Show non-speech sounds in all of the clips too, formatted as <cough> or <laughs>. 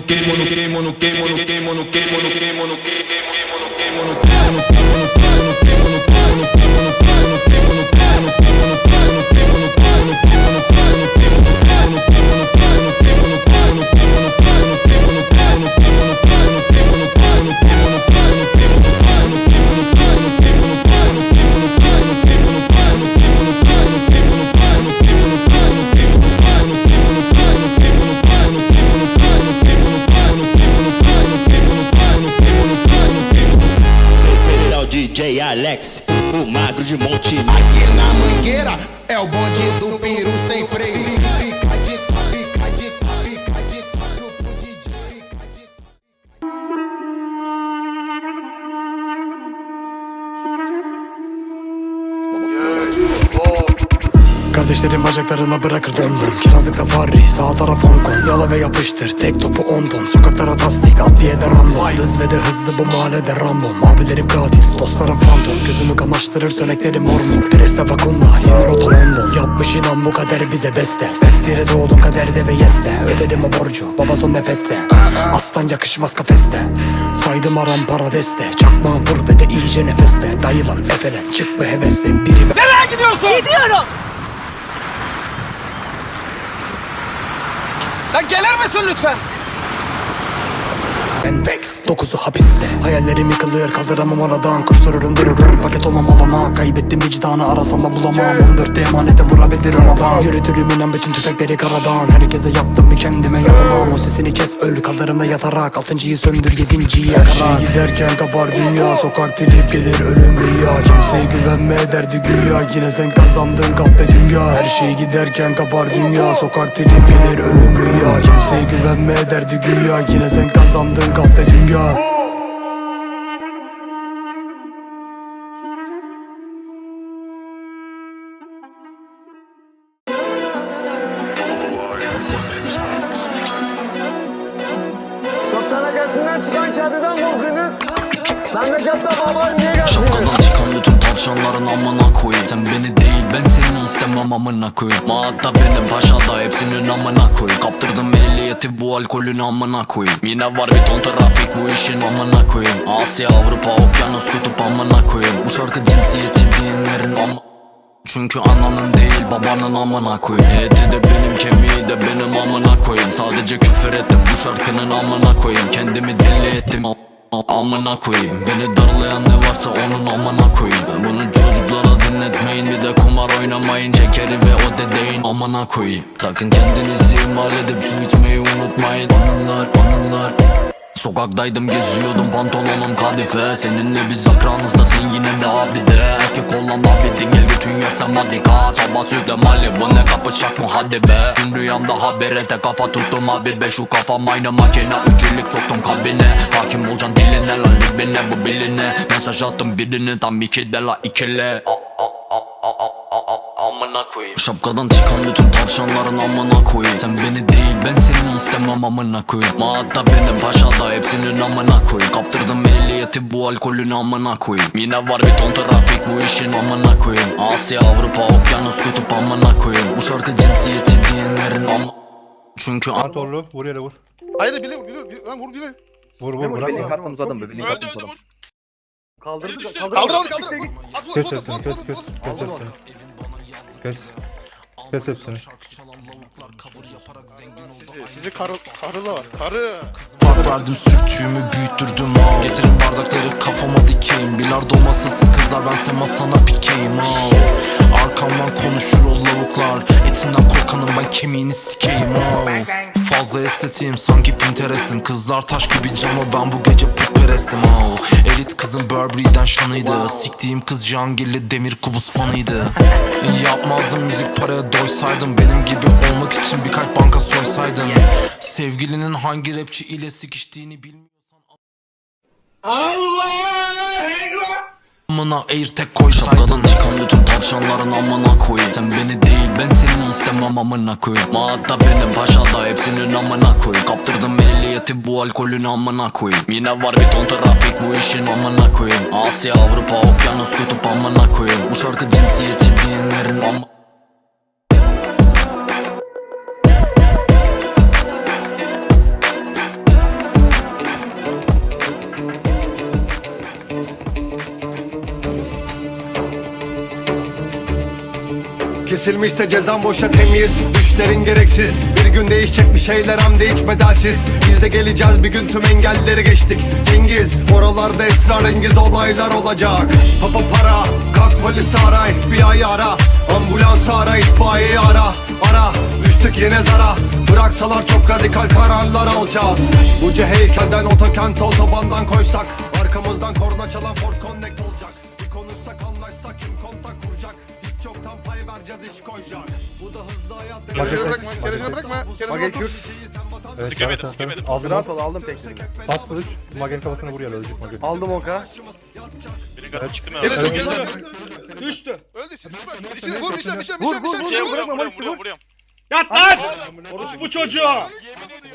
quemo, no quemo, no ve yapıştır. Tek topu 10 ton. Sokaklara tasdik adliyede random Hız ve de hızlı bu mahallede rambom Abilerim katil dostlarım fantom Gözümü kamaştırır söneklerim mormor Preste vakumla yeni rota London Yapmış inan bu kader bize beste. Sestire doğdum kaderde ve yeste. Ödedim o borcu baba son nefeste. Aslan yakışmaz kafeste. Saydım aram para deste. Çakmağım vur ve de iyice nefeste. Dayılan efelen çık bu hevesle. Biri Gidiyorum. Lan gelir misin lütfen? Ben Vex Dokuzu hapiste. Hayallerim yıkılır kaldıramam oradan. Koştururum dururum. Paket olmam olana Kaybettim vicdanı arasam da bulamam. 14'te emanetim vurabilirim adam Yürütürüm inan bütün tüfekleri karadan. Herkese yaptım bir kendime yapamam. O sesini kes öl kaldırımda yatarak. Altıncıyı söndür yedinciyi yakarak Her şey giderken kapar dünya. Sokak trip gelir ölüm rüya. Kimseye güvenme derdi güya. Yine sen kazandın kahpe dünya. Her şey giderken kapar dünya. Sokak trip gelir ölüm rüya. Kimseye güvenme derdi güya. Yine sen kazandın Tek affedin ya Şaptana gelsinden çıkan kedinden korkuyorsunuz. Memlekette babayı niye geldiniz? Tavşanların amına koyayım Sen beni değil ben seni istemem amına koyayım Maatta benim paşada hepsinin amına koyayım Kaptırdım ehliyeti bu alkolün amına koyayım Yine var bir ton trafik bu işin amına koyayım Asya Avrupa okyanus kutup amına koyayım Bu şarkı cinsiyeti diyenlerin ama çünkü ananın değil babanın amına koyayım Eti de benim kemiği de benim amına koyayım Sadece küfür ettim bu şarkının amına koyayım Kendimi deli ettim amına koyayım Beni darlayan ne varsa onun amına koyayım kumar oynamayın Şekeri ve o dedeyin amına koyayım. Sakın kendinizi ihmal edip su içmeyi unutmayın. Anılar anılar Sokaktaydım geziyordum pantolonum kadife. Seninle biz akranızdasın yine de abi de Erkek olan abidin gel götün yersem hadi kaç Sabah sütle Malibu ne kapışak mı hadi be. Dün rüyamda haberete kafa tuttum abi be. Şu kafam aynı makine üçlük soktum kalbine. Hakim olacaksın diline lan dibine bu biline. Mesaj attım birini tam iki de la ikili amına koyayım Şapkadan çıkan bütün tavşanların amına koyayım Sen beni değil ben seni istemem amına koyayım Maatta benim paşada hepsinin amına koyayım Kaptırdım ehliyeti bu alkolün amına koyayım Yine var bir ton trafik bu işin amına koyayım Asya Avrupa okyanus kutup amına koyayım Bu şarkı cinsiyeti diyenlerin ama Çünkü an- Torlu vur yere vur. Hayır bile vur, bile, bile, lan vur bile. Vur vur bırak. Belin katmamız adam be, belin Öldü katmamız öldü adam. vur. Kaldırdı, Düştü. kaldırdı. Kaldır kaldır kaldır. At vur Kes at vur kes at kes vur. kes hepsini. Kes. Kes hepsini. Sizi, sizi karı, karıla var. Karı. Fark verdim sürtüğümü büyüttürdüm. Ha Getirin bardakları kafama dikeyim. Bilardo masası kızlar bense masana pikeyim. Ha Arkamdan konuşur o lavuklar. Etinden korkanım ben kemiğini sikeyim. Ha Fazla estetiğim sanki Pinterest'im. Kızlar taş gibi cama ben bu gece putperestim. Ha Elit kızım Burberry'den şanıydı. Siktiğim kız Cihangirli demir kubus fanıydı. Yapmazdım müzik paraya doysaydım. Benim gibi olmak için birkaç banka soysaydın Sevgilinin hangi rapçi ile sikiştiğini bilmiyorsan Amına air tek koysaydın Şapkadan çıkan bütün tavşanların amına koyayım. Sen beni değil ben seni istemem amına koyayım. Maatta benim paşada hepsinin amına koyayım. Kaptırdım ehliyeti bu alkolün amına koyayım. Yine var bir ton trafik bu işin amına koyayım. Asya Avrupa okyanus kutup amına koyayım. Bu şarkı cinsiyeti diyenlerin ama Kesilmişse cezam boşa temiz. Düşlerin gereksiz. Bir gün değişecek bir şeyler hem de hiç bedelsiz. Biz de geleceğiz bir gün tüm engelleri geçtik. Cengiz Oralarda esrarengiz olaylar olacak. Papa para Kalk polisi aray Bir ay ara. Ambulans ara itfaiyeyi ara. Ara Düştük yine zara. Bıraksalar çok radikal kararlar alacağız. Buca heykelden otokente otobandan koysak. Arkamızdan korna çalan Ford Connect olacak Gelişini bırakma, gelişini bırakma. Gelişini Mage otur. kür. Evet, Sıkamadım, tamam, tamam. Aldım. Rahat ol aldım tekniğini. Bas kılıç. Mage'nin kafasına vur ya ölecek Mage. Aldım oka. Biri kadar çıktım. Gelişini Evet. gelişini. Düştü. Öldü. İçine İçine vur, içine, içine, Vur, içine, vur, içine, vur, Vuruyorum vuruyorum vur. vuruyorum. Yat lan! Orospu çocuğu!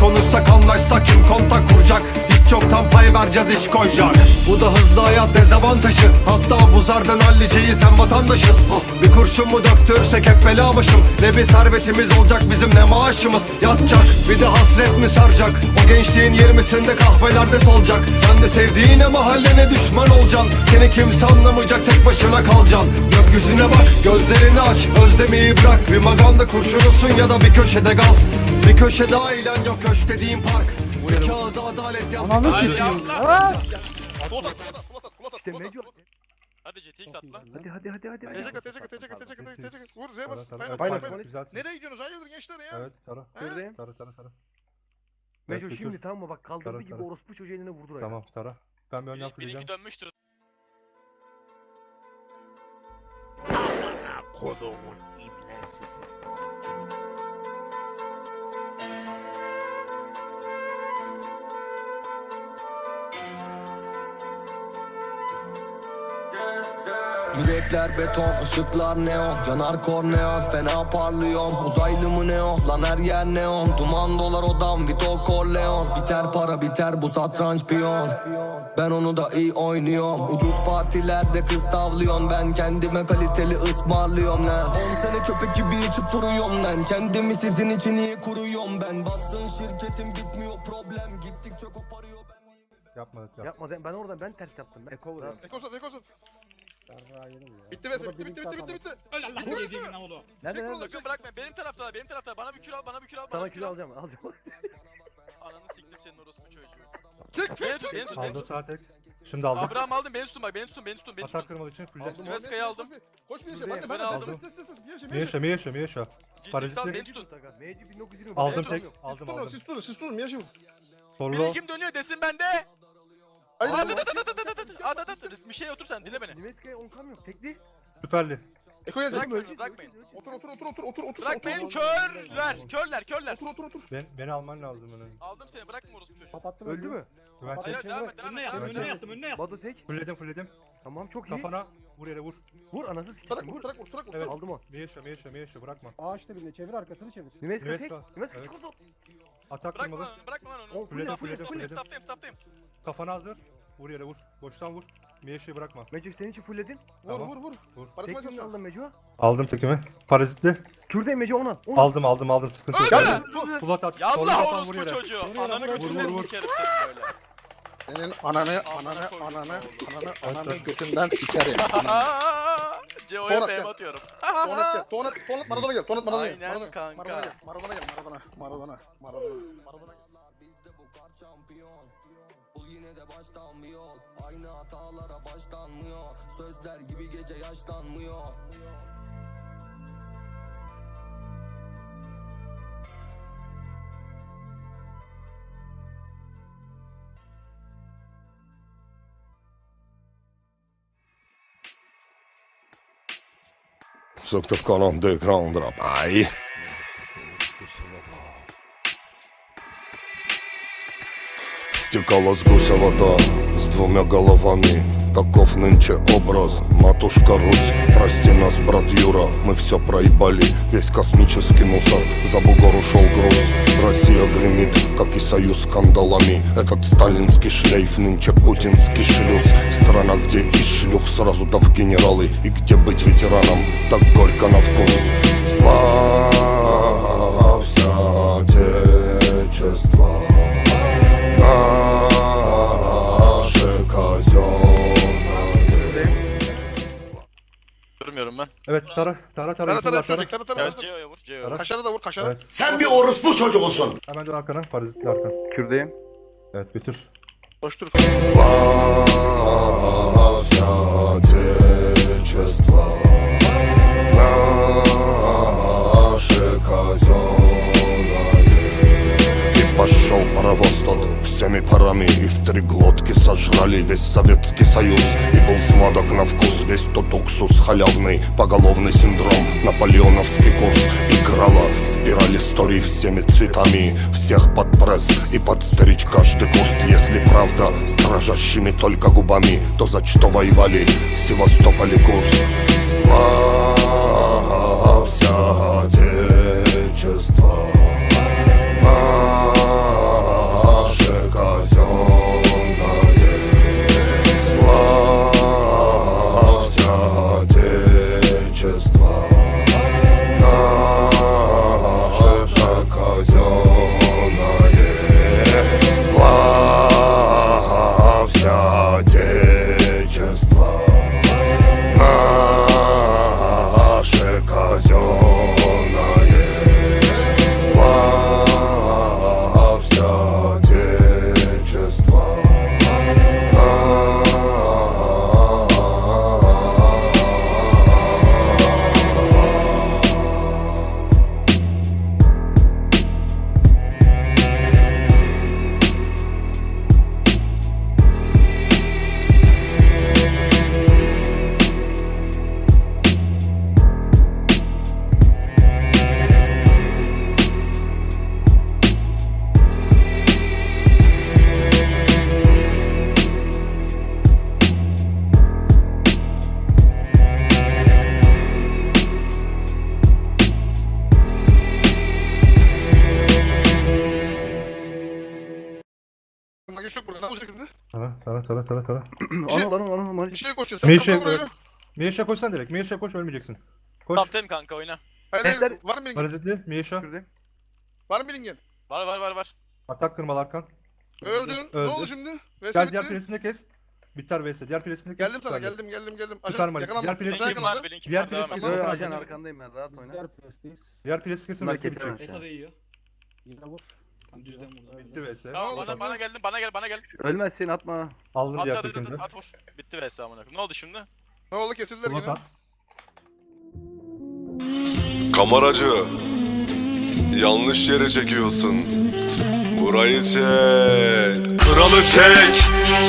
Konuşsak anlaşsak kim kontak kuracak Hiç yoktan pay vereceğiz iş koyacak. Bu da hızlı hayat dezavantajı. Hatta bu zardan halliceyi sen vatandaşız. Bir kurşun mu döktürsek hep bela başım. Ne bir servetimiz olacak bizim ne maaşımız? Yatacak bir de hasret mi saracak? O gençliğin yirmisinde kahvelerde solacak. Sen de sevdiğine mahallene düşman olacaksın? Seni kimse anlamayacak tek başına kalacaksın. Gökyüzüne bak gözlerini aç. Özlemeyi bırak bir maganda kurşunusun ya da bir köşede gaz. Bir köşede ailen yok köşk dediğim park Bir kağıda adalet yaz Hadi atla. Polat at, polat at, polat at, polat at, İşte polat at, Meco. polat at. Hadi. Hadi hadi hadi hadi. Tecek at, tecek at, tecek at, tecek at, tecek at. Vur Z bas. Evet, güzelsin. Nereye gidiyorsunuz? Hayırdır gençler ya? Evet, tara. Buradayım. Tara, tara, tara. Meco şimdi tamam mı bak kaldırdığı Tara, gibi tara. orospu çocuğu eline vurdur ayağı. Tamam, tara. Ben bir önden Biri- fırlayacağım. Birinki dönmüştür. Yürekler beton, ışıklar neon. Yanar korneon, fena parlıyorum. Uzaylı mı ne o, lan her yer neon. Duman dolar odam, Vito Corleone. Biter para biter bu satranç piyon. Ben onu da iyi oynuyorum. Ucuz partilerde kız tavlıyorum. Ben kendime kaliteli ısmarlıyorum. Lan 10 sene köpek gibi içip duruyorum. Lan Kendimi sizin için iyi kuruyorum. Ben Bassın şirketim bitmiyor. Problem Gittikçe koparıyor. Ben Yapmadık, yap. Yapma ben oradan ben ters yaptım. Ben eko vuruyorum. Ekosat, ekosat. Bitti be, bitti, bitti, bitti, bitti, bitti. Öl Allah Bitti, yediğimin bitti. oğlu. Nerede Çek nerede? Sakın bırakma. Benim tarafta benim tarafta. Bana bir kür al, bana bir kür al, bana Sana bir kür kilo al. alacağım alacağım. Ananı siktim senin orospu çocuğu. Çık, Beni tut, beni tut, beni Aldım tut. sağ tek. Şimdi aldım. Abraham aldım, beni tutun bak, beni tutun, beni tutun, beni Atak tutun. kırmalı için fulle. Aldım, Evet, Sky'ı aldım. Koş bir Buradayım, ben de, ben ben de, aldım. test, test, test, test, bir işe, bir yaşa, mi yaşa, mi yaşa. GTX al, Parazitli. beni tutun. Meci 1920. Aldım tek. oğlum. Siz Aldım, aldım. siz tutun, siz tutun, bir işe vur. Sorlu. Biri kim dönüyor desin bende. Hadi hadi hadi hadi hadi hadi bir şey otur sen dinle beni. Nimeskaya 10 kam yok. Tekli. Süperli. Eko yazacak. Bırakmayın bırakmayın. Otur, otur, otur, otur, otur, otur. Bırakmayın otur, körler körler körler. Otur, otur, otur. Ben, beni alman lazım onu. Aldım seni bırakma orospu çocuğu. Öldü mü? Güven Hayır devam et devam Önüne et. yattım, devam et. önüne yattım, önüne yattım. Bado tek. Fulledim, fulledim. Tamam çok iyi. Kafana vur yere vur. Vur anasını Tarak sikeyim vur, tarak vur, tarak vur. Evet. Aldım o. Yaşa, mi yaşa. Bırakma. Ağaçta birine çevir arkasını çevir. Nimeska tek. Nimeska, çık oradan. Atak Bırakma bırakma lan onu. fulledim Fulledim, fulledim. Stoptayım stoptayım. Kafana hazır. Vur yere vur. Boştan vur. Yaşayı bırakma. Magic senin için fulledin. Vur, Tamam. vur, vur. Vur. Parası Tek mi çal. aldın Meco? Aldım tekimi. Parazitli. Kürdeyim Meco ona. Ona. Aldım, aldım, aldım. Sıkıntı yok. Gel, Hadi. vur. Fulat at. Ya Soluna Allah atan vur orospu yere. çocuğu. Vur, Ananı vur, götünden vur, vur. sikerim seni böyle. Senin ananı, ananı, ananı, ananı, ananı götünden sikerim. Aaa, <laughs> Ceo'ya Tonat PM gel. atıyorum. Tonat gel, tonat, tonat Maradona gel, tonat Maradona gel. Aynen Maradona, kanka. Maradona gel, Maradona gel, Maradona, Maradona, Maradona, Maradona yine de baştan bir yol Aynı hatalara başlanmıyor Sözler gibi gece yaşlanmıyor Söktük kanon dök round rap. Aj. Стекала с гуся вода с двумя головами. Таков нынче образ, матушка Русь. Прости нас, брат Юра, мы все проебали. Весь космический мусор, за бугор ушел груз. Россия гремит, как и союз скандалами Этот сталинский шлейф, нынче путинский шлюз. Страна, где из шлюх сразу да в генералы. И где быть ветераном, так горько на вкус. Славься, Отечество ben. Evet tara tara tara. Tara tara Youtube'lar çocuk tara tara. Evet tara. Ceo'ya vur Ceo'ya Tara. vur. Kaşara da vur kaşara. Evet. Sen bir orospu çocuğusun. Hemen dön arkana. Parazitli arkan. Kürdeyim. Evet götür. Koştur. И пошел паровоз тот всеми парами И в три глотки сожрали весь Советский Союз. И был сладок на вкус весь тот уксус халявный Поголовный синдром, наполеоновский курс. Играла спираль историй всеми цветами Всех под пресс и под стричь каждый куст. Если правда с дрожащими только губами То за что воевали? Севастополь и Курск. Славься Отечество Tara tara tara tara tara. Anıl anıl anıl anıl. Bir şey koşuyor. Sen kapı buraya. Miyeşe koşsan direkt. Miyeşe koş ölmeyeceksin. Koş. Kapten kanka oyna. Hayır hayır. Var mı bilingen? Parazitli. Kürdeyim. Var mı bilingen? Var var var var. Atak kırmalı arkan. Öldün. Ne Öldü. oldu şimdi? Vs Gel diğer bitti. piresini kes. Biter vs. Diğer piresini kes. Geldim sana Süper. geldim geldim geldim. Tutar Ajan Malis. yakalanma. Diğer piresi Sen Linkim var yakalandın. benimki Diğer var devam et. kesin. Yo Tamam. ajan arkandayım ben rahat oyna. Diğer piresi kesin Bunlar vs bitecek. Şu an. Bitti vs. Tamam bana, bana geldin bana gel bana gel. Ölmezsin atma. Aldım At diğer at at at, at vur. Bitti vs amına koyayım. Ne oldu şimdi? Ne oldu kesildiler Ulan yine. at. Kameracı Yanlış yere çekiyorsun Burayı çek Kralı çek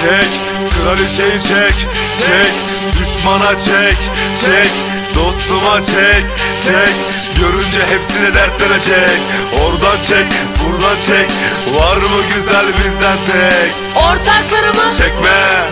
Çek Kraliçeyi çek Çek Düşmana çek Çek Dostuma çek Çek. Görünce hepsine dertlenecek. Oradan çek Buradan çek. Var mı güzel bizden tek? Ortaklarımı, Çekme.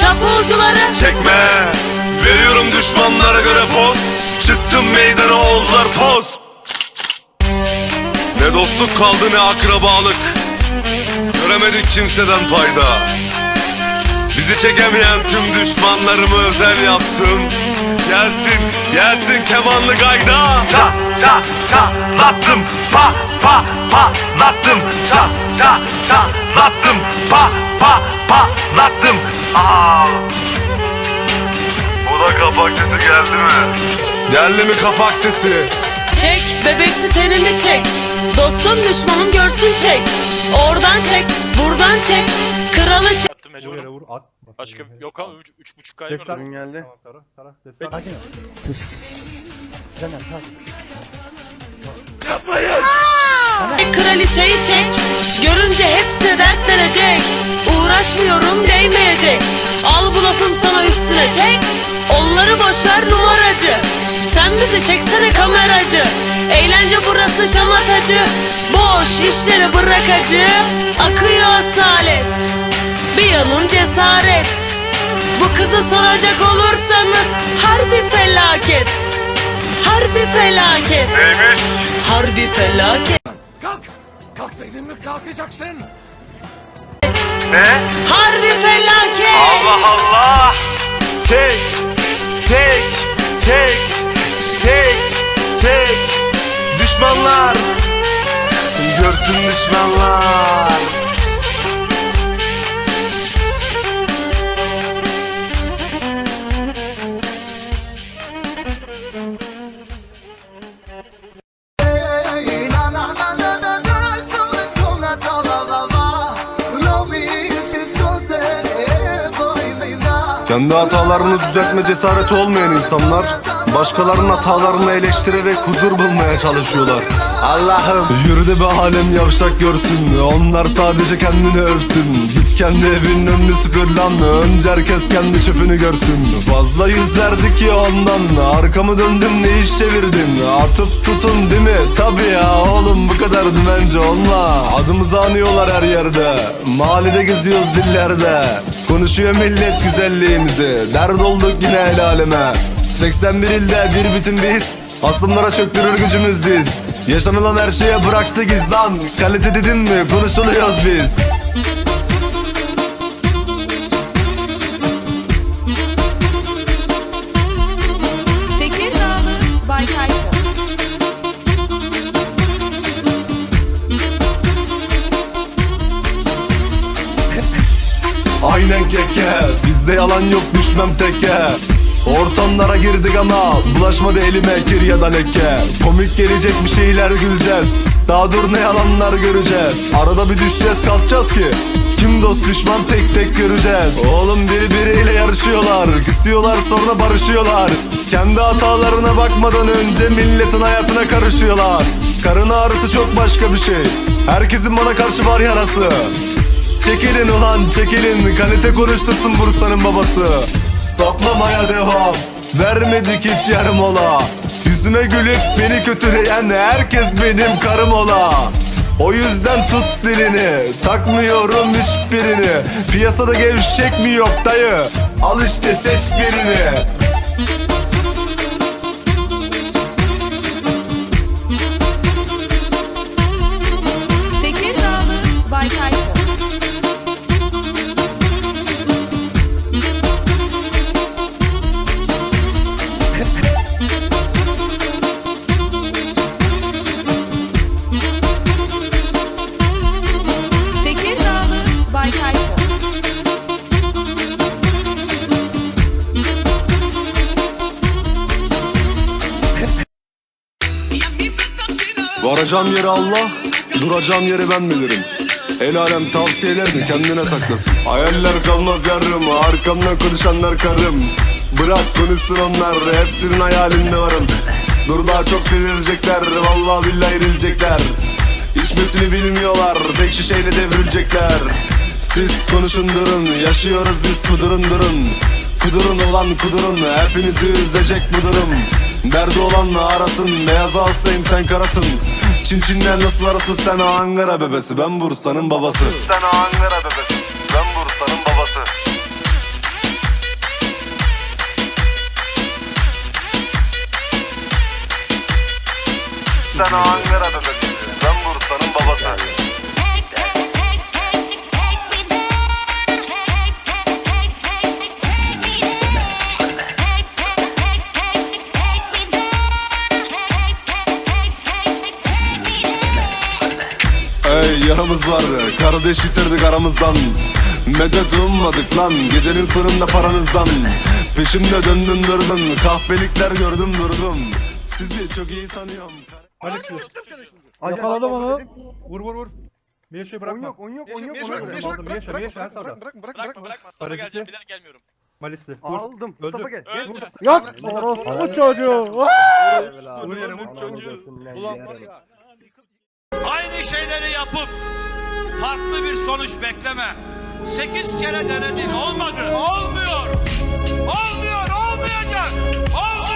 Çapulcuları, Çekme. Veriyorum düşmanlara göre poz. Çıktım meydana oldular toz. Ne dostluk kaldı ne akrabalık. Göremedik kimseden fayda. Bizi çekemeyen tüm düşmanlarımı özel yaptım Gelsin, gelsin kemanlı gayda Ta ta ta lattım Pa pa pa lattım Ta ta ta lattım Pa pa pa lattım Aa. Bu da kapak sesi geldi mi? Geldi mi kapak sesi? çek, bebeksi tenimi çek. Dostum düşmanım görsün çek. Oradan çek, buradan çek. Kralı çek. Attım Vur mecburum. vur at. Başka yok abi 3.5 kayım Destan. var. Ürün geldi. Tamam tara tara. Destan. Kraliçeyi çek. Görünce hepsi dertlenecek. Uğraşmıyorum değmeyecek. Al bu lafım sana üstüne çek. Onları boşver numaracı. Sen bizi çeksene kameracı. Eğlence burası şamatacı. Boş işleri bırak acı. Akıyor asalet. Bir yanım cesaret. Bu kızı soracak olursanız harbi felaket. Harbi felaket. Neymiş? Harbi felaket. Ne? Harbi felaket. Allah Allah! Çek, çek, çek, çek, çek. Düşmanlar, görsün düşmanlar. Kendi hatalarını düzeltme cesareti olmayan insanlar Başkalarının hatalarını eleştirerek huzur bulmaya çalışıyorlar. Allah'ım. Yürü de be alem yavşak görsün Onlar sadece kendini övsün. Git kendi evinin önünü süpür lan Önce herkes kendi çöpünü görsün. Fazla yüz verdik ya ondan Arkamı döndüm ne iş çevirdin? Atıp tutun değil mi? Tabi ya oğlum bu kadar dümence olma. Adımızı anıyorlar her yerde Mahallede geziyoruz dillerde Konuşuyor millet güzelliğimizi. Dert olduk yine el aleme. 81 ilde bir bütün biz. Aslımlara çöktürür gücümüz diz Yaşanılan her şeye bıraktı gizlan Kalite dedin mi? Konuşuluyoruz biz Keke Bizde yalan yok düşmem teke. Ortamlara girdik ama Bulaşmadı elime kir ya da leke. Komik gelecek bir şeyler güleceğiz. Daha dur ne yalanlar göreceğiz. Arada bir düşeceğiz kalkacağız ki kim dost düşman tek tek göreceğiz. Oğlum birbiriyle yarışıyorlar Küsüyorlar sonra barışıyorlar. Kendi hatalarına bakmadan önce milletin hayatına karışıyorlar. Karın ağrısı çok başka bir şey. Herkesin bana karşı var yarası Çekilin ulan çekilin. Kalite konuştursun Bursa'nın babası. Saplamaya devam. Vermedik hiç yarım ola. Yüzüme gülüp beni kötüleyen Herkes benim karım ola. O yüzden tut dilini. Takmıyorum hiçbirini. Piyasada gevşek mi yok dayı? Al işte seç birini Varacağım yeri Allah Duracağım yeri ben bilirim. El alem tavsiyelerini kendine saklasın. Hayaller kalmaz yarım Arkamdan konuşanlar karım. Bırak konuşsun onlar Hepsinin hayalinde varım. Dur daha çok delirecekler Vallahi billahi erilecekler İçmesini bilmiyorlar Tek şişeyle devrilecekler. Siz konuşun durun Yaşıyoruz biz kudurun durun. Kudurun olan kudurun Hepinizi üzecek bu durum Derdi olanla arasın Beyaz hastayım sen karasın. Çin Çinler nasıl arası sen Ankara bebesi. Ben Bursa'nın babası. Sen Ankara bebesi. Ben Bursa'nın babası. Sen Ankara bebesi var Kardeş yitirdik aramızdan Medet ummadık lan Gecenin sonunda paranızdan Peşimde döndün durdun Kahpelikler gördüm durdum Sizi çok iyi tanıyorum Malisli. Ajan- Yakaladım onu. Vur vur vur. Miyeşe'yi On bırakma. yok on yok on yok. Bırak, yok. meşe bırak, Aldım, bırak, Meşe, bırak, Meşe, bırak, en sağda. bırak, bırak, Bırakma bırak. bırakma sana Paraziti. geleceğim bir daha gelmiyorum. Malisli. Vur. Aldım. Öldü. Mustafa gel. Öldü. Yok. Orospu çocuğu. Vur yere vur. Ulan var ya. Aynı şeyleri yapıp farklı bir sonuç bekleme. Sekiz kere denedin olmadı. Olmuyor. Olmuyor olmayacak. Olmuyor.